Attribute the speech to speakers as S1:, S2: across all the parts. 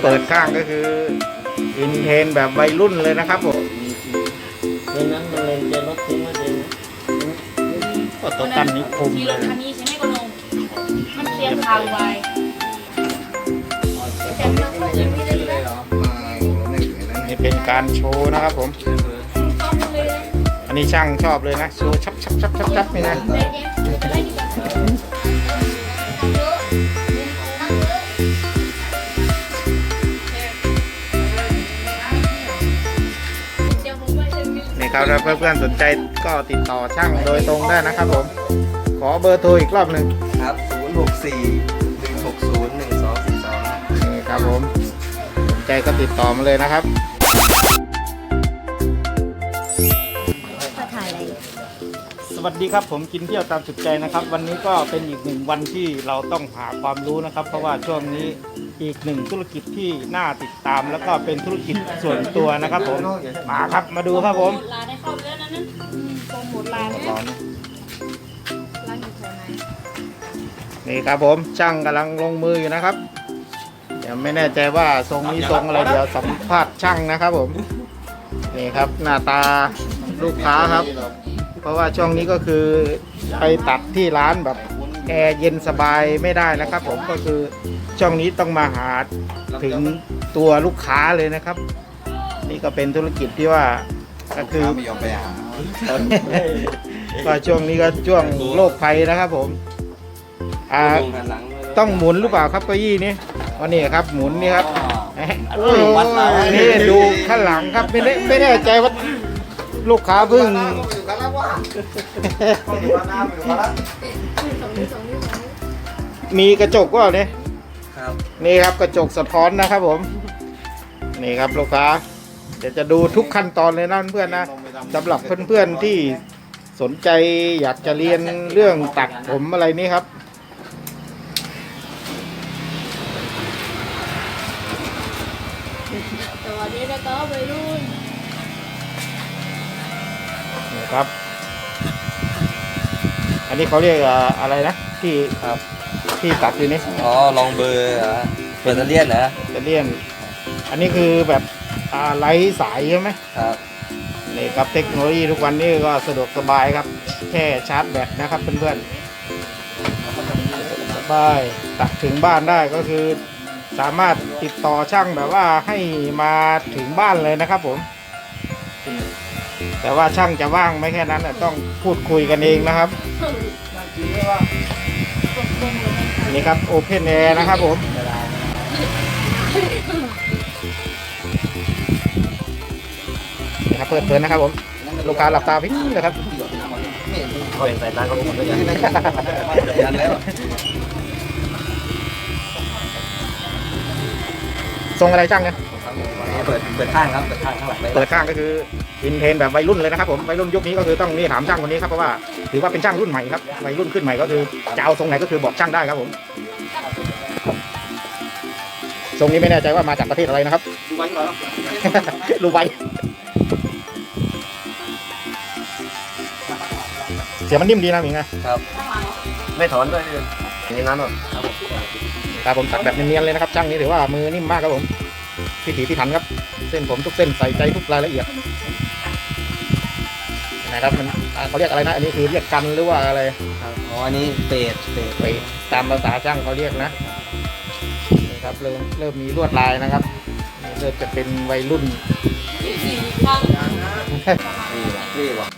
S1: เปิดข้างก็คือ อินเทนแบบวัยรุ่นเลยนะครับผม
S2: ในนั้นมันเลนจะลดทิ้งไว้เลย
S1: ก็ตัวกันนี้คม
S3: ขี่
S1: เล
S3: รถ
S1: ย
S3: คันนี้ใช่ไหมคุณลุงมันเตรียมทางไว้
S1: นี่เป็นการโชว์นะครับผม
S3: ต้องเลย
S1: อันนี้ช่างชอบเลยนะโชว์ชับชับชับชับชับนี่นะ
S3: เด็กเนี่ยจะได้ นมิว
S1: นี่ครับถ้าเพื่อนๆสนใจก็ติดต่อช่างโดยตรงได้นะครับผม ขอเบอร์โทรอีกรอบหนึ่ง
S4: ครับ0 6 4 1 6 0 1 2 4 2
S1: นี่ครับผมสนใจก็ติดต่อมาเลยนะครับ วัสดีครับผมกินเที่ยวตามสุดใจนะครับ วันนี้ก็เป็นอีกหนึ่งวันที่เราต้องหาความรู้นะครับ เพราะว่าช่วงนี้อีกหนึ่งธุรกิจที่น่าติดตาม แล้วก็เป็นธุรกิจส่วนตัวนะครับผมมาครับมาดูครับผม
S3: โหมดลาได้เข้าไปแล้วนะนั่นอืมโปรโมทลาเนี่ย
S1: ร้อน
S3: ร้านอยู่แถวไหน
S1: นี่ครับผมช่างกำลังลงมืออยู่นะครับเดี๋ยวไม่แน่ใจว่าทรงนี้ทรงอะไรเดี๋ยวสัมภาษณ์ช่างนะครับผมนี่ครับหน้าตาลูกค้าครับ เพราะว่าช่วงนี้ก็คือไปตัดที่ร้านแบบแอร์เย็นสบายไม่ได้นะครับผมก็คือช่วงนี้ต้องมาหาถึงตัวลูกค้าเลยนะครับ นี่ก็เป็นธุรกิจที่ว่าก็คือ
S4: ไม่ยอมไปหา
S1: ก็ช่วงนี้ก็ช่วงโรคภัยนะครับผมอ่า
S4: ลงหันหลังเลย
S1: ต้องหมุนหรือเปล่าครับเก้าอี้นี้วันนี้ครับหมุนนี่ครับโอ้ย
S4: วัดเรา
S1: นี่ดูข้างหลังครับไม่แน่ไม่แน่ใจว่า ลูกค้าเพิ่ง มีกระจกว่าเนี่ย
S4: ครับ
S1: นี่ครับกระจกสะท้อนนะครับผม นี่ครับลูกค้า เดี๋ยวจะดูทุกขั้นตอนเลยนะเพื่อนๆนะสำหรับเพื่อนๆที่สนใจอยากจะเรียนเรื่องตัดผมอะไรนี่ครับ
S3: ครับ
S1: อันนี้เขาเรียกอ่าอะไรนะที่
S4: ครับ
S1: ที่ตัดอยู่นี่
S4: อ๋อลองเบอร์เหรอเบอร์ตะเลียนนะ
S1: จะเลี่ยน อันนี้คือแบบอ่าไร้สายใช่ไหม
S4: ครับ
S1: นี่ครับเทคโนโลยีทุกวันนี้ก็สะดวกสบายครับ แค่ชาร์จแบตนะครับเพื่อนๆสบายตัดถึงบ้านได้ก็คือ สามารถติดต่อช่างแบบว่าให้มาถึงบ้านเลยนะครับผม แต่ว่าช่างจะว่างไหม่แค่นั้นน่ะต้องพูดคุยกันเองนะครับนี่ครับ Open Air นะครับผมนี่ครับเปิดเผยนะครับผมลูกค้าหลับตาพิ้งนะครับ
S4: เขาเห็นสายตาเขาหมดเลยยันแล้ว
S1: ทรงอะไรช่างเนี่ย
S4: เปิดเปิดข้างครับเปิดข้างข้างหลัง
S1: เปิดข้างก็คือ อินเทนแบบวัยรุ่นเลยนะครับผมวัยรุ่นยุคนี้ก็คือต้องนี่ถามช่างคนนี้ครับเพราะว่าถือว่าเป็นช่างรุ่นใหม่ครับวัยรุ่นขึ้นใหม่ก็คือจะเอาทรงไหนก็คือบอกช่างได้ครับผมทรงนี้ไม่แน่ใจว่ามาจากประเทศอะไรนะครับดูไว้เสียงมันนิ่มดีนะหมิงนะครับ
S4: ไม่ถอนด้วยเลยอย่างนั้นหรอ
S1: ครับผมตัดแบบเนียนๆเลยนะครับ ช่างนี้ถือว่ามือนิ่มมากครับผมพิถีพิถันครับ เส้นผมทุกเส้นใส่ใจทุกรายละเอียด นะครับมันอ่าเขาเรียกอะไรนะ อันนี้คือเรียกกันหรือว่าอะไร
S4: ครับอ๋ออันนี้เปดเปด
S1: ไปตามภาษาช่างเขาเรียกนะนี่ครับเริ่มเริ่มมีลวดลายนะครับนี่เริ่มจะเป็นวัยรุ่น
S3: สี่ครั้ง
S4: นี่ว่ะนี่ว่ะ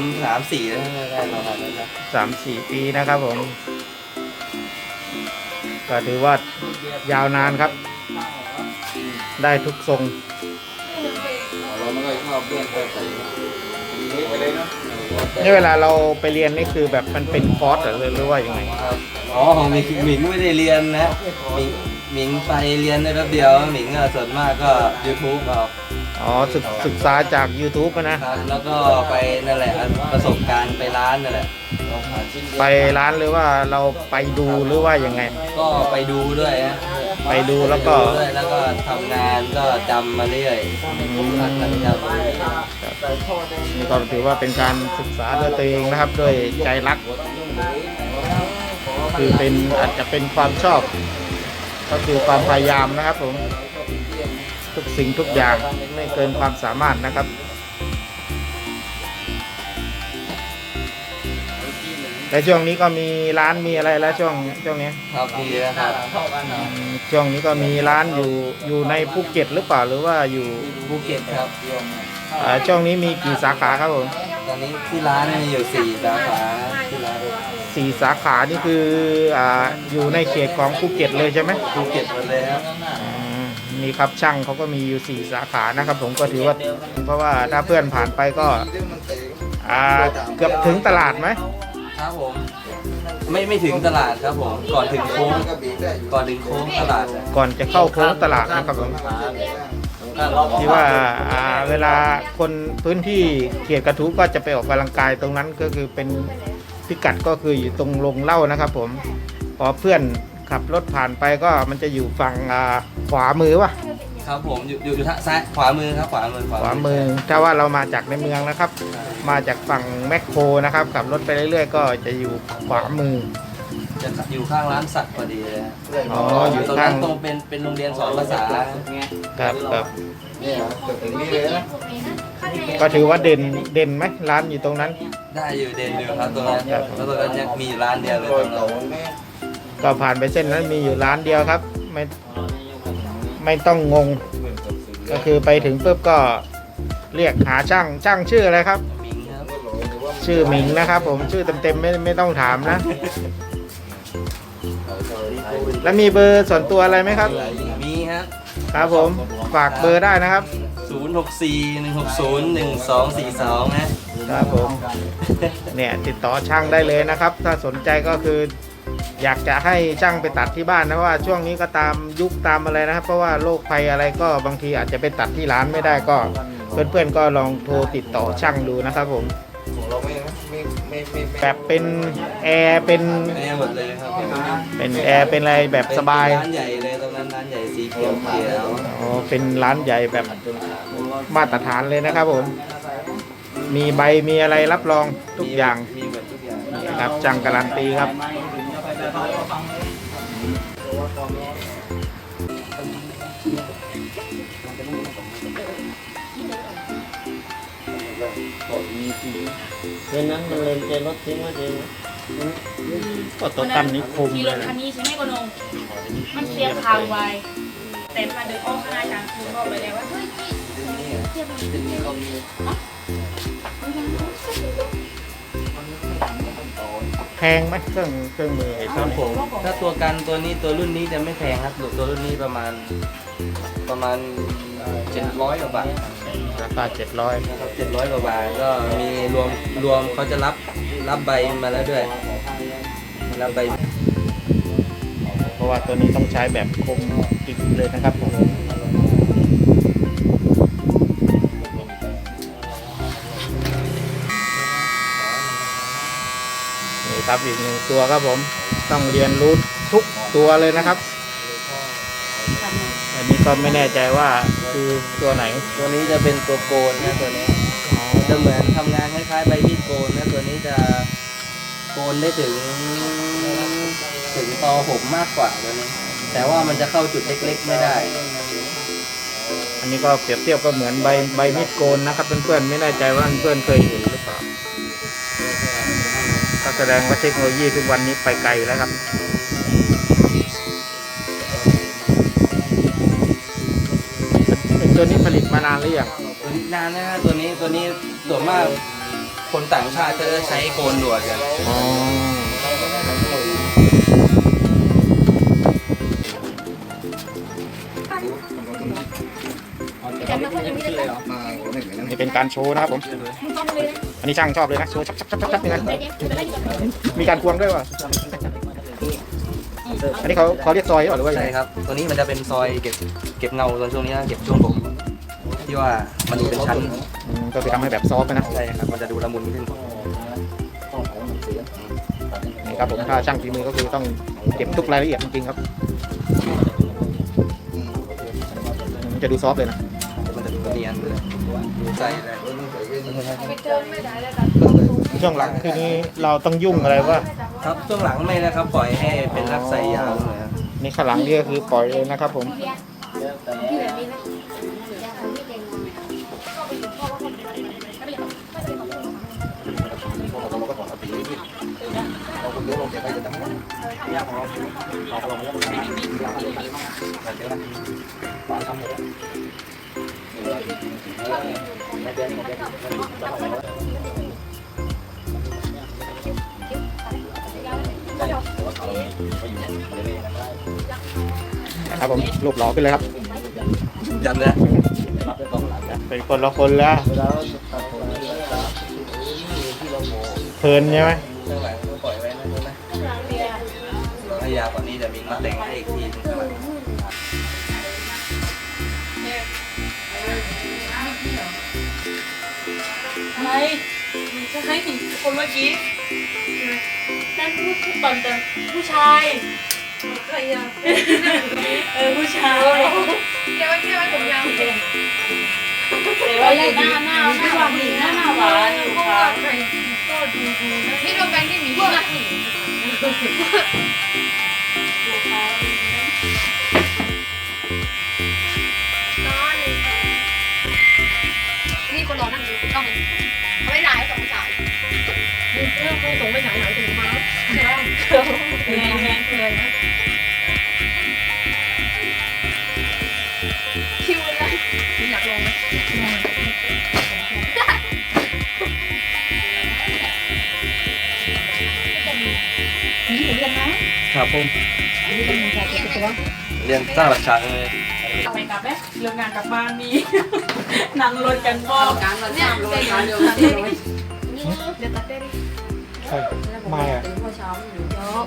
S4: สามสามสี่แล้วได้ประมาณนั้นนะ
S1: สามสี่ปีนะครับผม ก็ถือว่ายาวนานครับ ได้ทุกทรง
S4: เราไม่ค่อยชอบเพื่อนเพื่อนใส่ไปเลยเนาะ
S1: นี่เวลาเราไปเรียนนี่คือแบบมันเป็นคอร์สเหรอหรือว่ายังไง
S4: ครับอ๋อของหมิงหมิงไม่ได้เรียนนะหมิงหมิงไปเรียนได้แป๊บเดียวหมิงก็ส่วนมากก็ YouTube เอา
S1: อ๋อศึกศึกษาจาก YouTube อะนะ
S4: ครับแล้วก็ไปนั่นแหละประสบการณ์ไปร้านนั่นแหละ
S1: ไปร้านหรือว่าเราไปดูหรือว่ายังไง
S4: ก็ไปดูด้วยฮะ
S1: ไปดูแล้วก็
S4: ไปดูด้วยแล้วก็ทำงานก็จำมาเรื่อย
S1: อืม
S4: หัดจำมาเรื่อย
S1: นี่ก็ถือว่าเป็นการศึกษาด้วยตัวเองนะครับด้วยใจรัก คือเป็นอาจจะเป็นความชอบ ก็คือความพยายามนะครับผม ทุกสิ่งทุกอย่างไม่เกินความสามารถนะครับ และช่วงนี้ก็มีร้านมีอะไรแล้วช่วงช่วงนี้
S4: ครับดีนะครับ
S1: อืมช่วงนี้ก็มีร้านอยู่อยู่ในภูเก็ตหรือเปล่าหรือว่าอยู่
S4: ภูเก็ตครับ
S1: อ่าช่วงนี้มีกี่สาขาครับผม
S4: ตอนนี้ที่ร้านมีอยู่สี่สาขาที่ร้าน
S1: สี่สาขานี่คืออ่าอยู่ในเขตของภูเก็ตเลยใช่ไหม
S4: ภูเก็ตหมดเลยครับ
S1: อืม นี่ครับช่างเขาก็มีอยู่สี่สาขานะครับ ผมก็ถือว่าเพราะว่าถ้าเพื่อนผ่านไปก็อ่าเกือบถึงตลาดไหม
S4: ครับผม ไม่ไม่ถึงตลาดครับผมก่อนถึงโค้งก่อนถึงโค้งตลาดอะ
S1: ก่อนจะเข้าโค้งตลาดนะครับผมที่ว่าอ่าเวลาคนพื้นที่เขตกระทู้ก็จะไปออกกำลังกายตรงนั้นก็คือเป็นพิกัดก็คืออยู่ตรงลงเหล่านะครับ ผมพอเพื่อน ขับรถผ่านไปก็มันจะอยู่ฝั่งอ่าขวามือวะ
S4: ครับผมอยู่อยู่อยู่ทางซ้ายขวามือครับขวามือ
S1: ขวามือถ้าว่าเรามาจากในเมืองนะครับ มาจากฝั่งแมคโครนะครับขับรถไปเรื่อยๆ ก็จะอยู่ขวามือ
S4: จะอยู่ข้างร้านสัตว์พอดีเลยฮะ
S1: อ๋ออยู่
S4: ตรง
S1: ข้า
S4: นั้
S1: ง
S4: นตรงเป็นเป็นโรงเรียนสอนภาษา
S1: ครับครับ
S4: เนี่ยถึงนี่เลยนะ
S1: ก็ถือว่าเด่นเด่นไหมร้านอยู่ตรงนั้น
S4: ได้อยู่เด่นอยู่ครับตรงนั้น
S1: ครับ
S4: แล้วตรงนั้นยังมีอยู่ร้านเดียวเลยตรงนั้น
S1: ก็ผ่านไปเส้นนั้นมีอยู่ร้านเดียวครับ ไม่ไม่ต้องงง ก็คือไปถึงปุ๊บก็เรียกหาช่างช่างชื่ออะไรครับ
S4: หมิงครับ
S1: ชื่อหมิงนะครับผมชื่อเต็มๆไม่ไม่ต้องถามนะ แล้วมีเบอร์ส่วนตัวอะไรไหมครับ
S4: มีครับ
S1: ครับผมฝากเบอร์ได้นะครับ
S4: 064 160 1242 นะครับ
S1: ผม เนี่ยติดต่อช่างได้เลยนะครับ ถ้าสนใจก็คือ อยากจะให้ช่างไปตัดที่บ้านนะว่าช่วงนี้ก็ตามยุคตามอะไรนะครับ เพราะว่าโรคภัยอะไรก็บางทีอาจจะไปตัดที่ร้านไม่ได้ก็ เพื่อนๆก็ลองโทรติดต่อช่างดูนะครับผม
S4: เราไม่ไม่ไม่ไม่
S1: แบบเป็นแอร์เป็น
S4: ไม่หมดเลยครับ
S1: เป็นแอร์เป็นอะไรแบบสบาย
S4: ร้านใหญ่เลยตรงนั้นร้านใหญ่สีเขียวเขียว
S1: อ๋อเป็นร้านใหญ่แบบมาตรฐานเลยนะครับผม มีใบมีอะไรรับรองทุกอย่าง
S4: มีหมดทุกอย่าง
S1: นี่ครับช่างการันตีครับ
S2: เรื่องนั้นมันเลยจะลดทิ้งไว้เอง
S1: ก็ตัวกันนี้คม
S3: ขี่
S1: เล
S3: ร
S1: ย
S3: ถคันนี้ใช่ไหมกนงมันเทียบทางไวแต่มาเดินอ้อมข้างหน้าจางคุณบอกไปแล้วว่าเฮ้ยเทียบมั
S1: แพงไหมเครื่องเครื่องมือไอ้
S4: ค
S1: ตัว
S4: รับ
S1: นี้
S4: ผมถ้าตัวกันตัวนี้ตัวรุ่นนี้จะไม่แพงครับตัวรุ่นนี้ประมาณประมาณเจ็ดร้อยกว่าบาท
S1: ราคาเจ็ดร้อย
S4: นะครับเจ็ดร้อยกว่าบาทก็มีรวมรวมเขาจะรับรับใบมาแล้วด้วยรับใบ
S1: เพราะว่าตัวนี้ต้องใช้แบบคมกิกเลยนะครับผม ครับอีกหนึ่งตัวครับผมต้องเรียนรู้ทุกตัวเลยนะครับ อันนี้ก็ไม่แน่ใจว่าคือตัวไหน
S4: ตัวนี้จะเป็นตัวโกนนะตัวนี้
S1: อ๋อ
S4: จะเหมือนทำงานคล้ายๆใบมีดโกนนะตัวนี้จะโกนได้ถึงถึงตอผมมากกว่าตัวนี้ แต่ว่ามันจะเข้าจุดเล็กๆไม่ได้
S1: อันนี้ก็เปรียบเทียบก็เหมือนใบใบมีดโกนนะครับเพื่อนๆไม่แน่ใจว่าเพื่อนๆเคยเห็นหรือเปล่าก็ แสดงว่าเทคโนโลยีทุกวันนี้ไปไกลแล้วครับไอ้ตัวนี้ผลิตมานานหรือยัง
S4: ตัวตัวนี้นานนะฮะตัวนี้ตัวนี้ส่วนมากคนต่างชาติจะใช้โกนหนวดกัน
S1: นี่เป็นการโชว์นะครับผม อันนี้ช่างชอบเลยนะ โชว์ชับชับชับชับนี่นะ มีการควงด้วยว่ะ อันนี้เขาเขาเรียกซอยหรอหรือว่า
S4: ใช่ครับ ตัวนี้มันจะเป็นซอยเก็บเก็บเงาตอนช่วงนี้นะเก็บช่วงผมที่ว่ามันดูเป็นชั้น
S1: ก็คือทำให้แบบซอฟต์นะ
S4: ใช่ครับ มันจะดูละมุนขึ้น
S1: นี่ครับผม ถ้าช่างฝีมือก็คือต้องเก็บทุกรายละเอียดจริงๆครับ จะดูซอฟต์เลยนะ
S4: มันจะดูเนียนเลยดูใสเลย
S1: ช่วงหลังคือนี้เราต้องยุ่งอะไรว่า
S4: ครับช่วงหลังไม่นะครับ ปล่อยให้เป็นรักไซยาวเลยครับ
S1: นี่ข้างหลังนี่ก็คือปล่อยเลยนะครับ ผม ครับผมรูปหล่อขึ้นเลยครับ
S4: ยันเลย
S1: เป็นคนละคนแล้ว
S2: แล้วตัดผมแล้ว
S1: เพลินใช่ไหม
S4: ช่วงหลังก็ปล่อยไว้นะนะถ้ายาวกว่านี้จะมีมาแต่งให้อีกที
S3: อะไรใช่คนเมื่อกี้นั่นผู้ตอนจะผู้ชายใครอะเออผู้ชายแกว่าแกว่าผมยาวแต่ว่าหน้าหน้าหน้าหวานหน้าหน้าหวานค่ะ
S5: นี่ดูแบงค์ที่มีที่นักหนี ครั
S4: บผมเรียนสร้างหลักฐานเลย
S3: ไปกลับไหมเรื่องงานกลับบ้านนี่นั่งรถกันก็
S5: การมันเนี่ยเป็นการเดียวกันเลยเดี๋ยวตัดได้ดิ
S1: ไม่อะ
S5: ตื่นเมื่อเช้าอยู่เดี๋ยว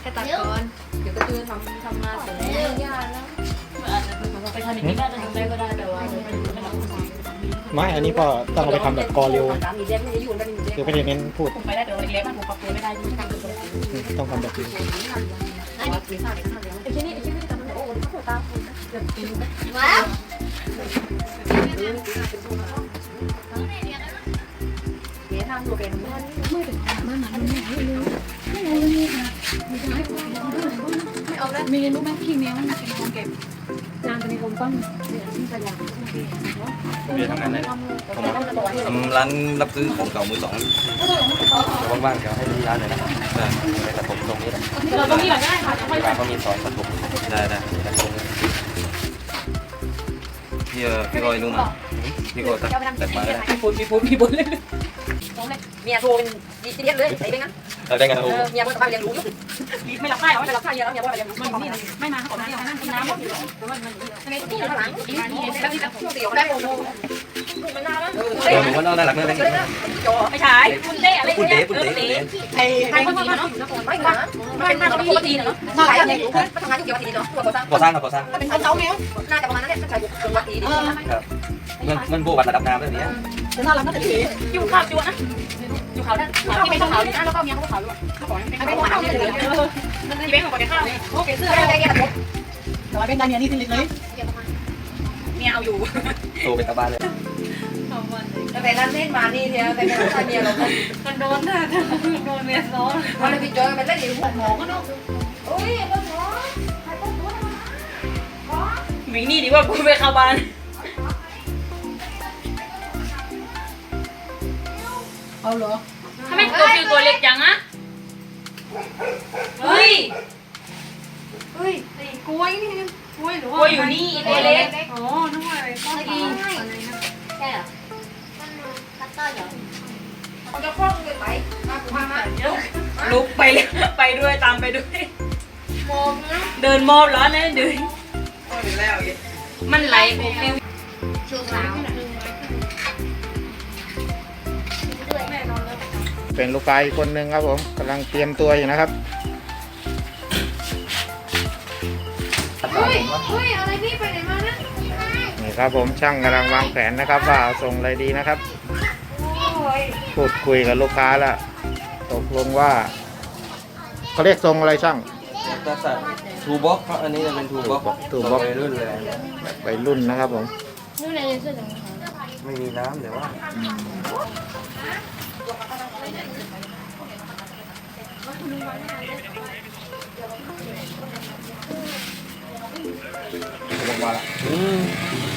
S5: แค่ตัดก่อนเดี๋ยวก็ตื่นทำทำงานเสร็จแล้วยากแล้ว
S3: ไปทำอย่างนี้ได้จะทำได้ก็ได้แต่ว่าไม่รู้ไม่รู้
S1: ไม่อันนี้ก็ต้องเอาไปทำแบบกอเร็ว
S5: มีเด็กไม่ได้อยู่ได้มีเด็ก
S1: คือไม่ได้เน้นพูด
S3: ผมไปได้แต่ว่าเล็กๆมันผมปรับตัวไม่ได้ที่ทำตัว
S1: ต้องทำแบบนี้
S5: ไอ้นี่มีสายข้างเดียวไอ้ที่นี่ไอ้ที่นี่ทำมันโอ้เขาตาเกือบตีว้าวเดี๋ยวทำตัวเป็นไม่เอาแล้ว
S6: มีรู้ไหมพี่เมียมันเป็นคนเก็บงานจะมีคนต้อง
S4: เรียนทำงานไหนผมทำร้านรับซื้อของเก่ามือสอง ว่างๆเดี๋ยวให้ที่ร้านหน่อยนะได้ไปตัดผมตรงนี้แหละ
S3: เราตรงนี้หลังได้ค่ะค่อย
S4: ร้านเขามีสอนตัดผมได้ได้ตัดผมพี่เออพี่ก็รู้มาพี่ก็ตัดตัดมาได้
S3: มีปุ่นมีปุ่นมีปุ่นเลย
S5: เมียโทรเป็นดีเดียเลยไอ้เป็นงั้น
S4: ได้ไง
S5: เออเมียบอกว่าเรียนรู้อยู่
S3: ไม่รับได้หรอ
S5: ไม่รับค่าเรียแล้วเมียบอกว่าเรียนรู้
S3: ไม่
S5: ไม่
S3: นี่
S5: นี่
S3: ไม่มาเขาบอกน้ำน้ำน้ำ
S5: นี่ข้างหลังแล้วที่ช่วงเดียวได้โอ้โหมันน่ารัก
S4: เออผมว่าน่ารักมากเลย
S5: จอ
S3: ไม่ใช่คุณเต้อะไร
S4: พูด
S3: เนี่
S4: เด๋
S3: ย
S4: พูดเด๋พูดเด๋
S3: ไอ้
S5: ใคร
S3: ไอ้
S5: ค
S3: น
S5: ที่
S3: ที่
S5: เนาะ
S3: เนาะ
S5: ไม่ค่ะไม่ค่ะปกติเนาะใช่เด็กทำงานอยู่เกี่วันทีเนาะตัวก่อสร้าง
S4: ก่อสร้างครับก่อสร้าง
S5: เป็นเขาเนี่ยน่าจะประมาณนั้นแหละถ้าใช้ตัววัดดีดี
S4: ครับมันมันโบวัดระดับน้ำแบบนี้
S3: น่ารักน่าจะถือยู่ข้าวจัวนะอยู่ข้าวนั่น
S5: ที่เป็นขาวนี่นะแล้วก็เมียเขาก็ขาวด้วยเขาบอกไอ้เป็นขาวนี่เลย
S3: มันจะเป็นของคนข้าว
S5: โอเคเสื้ออะไรเงี้ยครับ
S3: แต่ว่าเป็นดาเนียนี่ติดเลยเนี่ยเอาอยู่
S4: โตเป็นตาบ้านเลย
S5: แต่ร้านเล่นมานี่เทียแต่ไม่ใช่เมียเรา
S3: มันโดนน่ะโดนเมียซ้อน
S5: วันนี้ไปเจอมันเล่นอยู่หัวหมอก็เนาะโอ้ยต้นหมอใครต้นหมอ
S3: วิ่งนี่ดีกว่ากูไปเข้าบ้าน
S6: เอาเหรอ
S3: ทำไมตัวฟิวตัวเล็กจังอะเฮ้ย
S5: เฮ้ยกล้วยนี่กล้วยหรือ
S3: ตั
S5: ว่าว
S3: อยู่นี่ตัวเล็ก
S6: อ๋อนึกว่าอะไรก็
S5: อี
S6: ตาม
S5: ใช่เหรอมันคัตเตอร์เหรอ
S3: จะคล้องเลยไปมาผมมามาลุกไปเลยไปด้วยตามไปด้วย
S5: มองนะ
S3: เดินมอบแล้วนะเดินมันไหลผมเอว
S5: ชูสาว
S1: เป็นลูกค้าอีกคนนึงครับผมกำลังเตรียมตัวอยู่นะครับ
S5: เฮ้ยเฮ้ยอะไรพี่ไปไหนมา นะ
S1: นี่ครับผมช่างกำลังวางแผนนะครับ ว่าเอาส่งอะไรดีนะครับ พูดคุยกับลูกค้าแล้วตกลงว่าเขาเรียกทรงอะไรช่าง
S4: จะใส่ทูบ็อกเพราะอันนี้จะเป็นทูบ็อก
S1: ทูบ็อก
S4: วัยรุ่นเลย
S1: แบบวัยรุ่นนะครับผม
S5: นู่นเลยเสื้อตรงนี้
S4: ไม่มีน้ำแต่ว่า
S1: ลงมาละ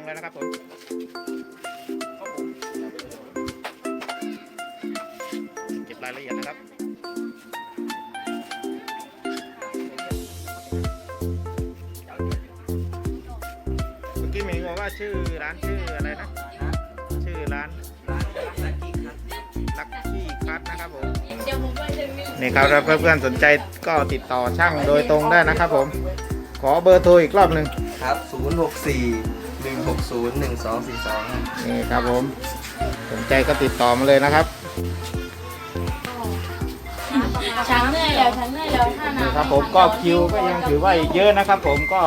S4: งเป็นทร
S1: งแล้วนะครับผมเก็บรายละเอียดนะครับเมื่อกี้มิงบอกว่าชื่อร้านชื่ออะไรนะ ชื่อร้านลักกี้คัทนะครับผมนี่ครับถ้าเพื่อนๆสนใจก็ติดต่อช่างโดยตรงได้นะครับผม ขอเบอร์โทรอีกรอบหนึ่ง
S4: ครับ 064 160 1242ครับ
S1: นี่ครับผม สนใจก็ติดต่อมาเลยนะครับ
S5: ช้างเหนื่อยแล้วช้างเหนื่อยแล้วท่า
S1: นี่
S5: น้ำ
S1: ครับผมก็คิวก็ยังถือว่าอีกเยอะนะครับผมก็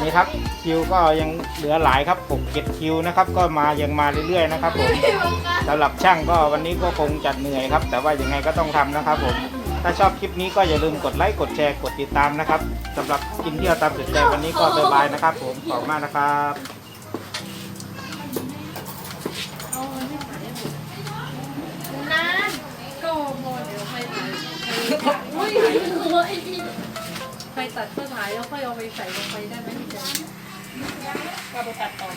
S1: นี่ครับคิวก็ยังเหลือหลายครับผมเก็บคิวนะครับ ก็มายังมาเรื่อยๆนะครับผมสำหรับช่างก็วันนี้ก็คงจัดเหนื่อยครับ แต่ว่ายังไงก็ต้องทำนะครับผมถ้าชอบคลิปนี้ก็อย่าลืมกดไลค์กดแชร์กดติดตามนะครับสำหรับกินเที่ยวตามสุดใจวันนี้ก็บ๊ายบายนะครับ ผมขอบคุณมากนะครับ
S5: นะก็พอเดี๋ยวใครถ่าย อุ้ยหัวไอ้พี่
S6: ใครตัดก็ถ่ายแล้วค่อยเอาไปใส่ลงไปได้ไหมพี่แจ๊
S3: ก็ไปตัดต่อ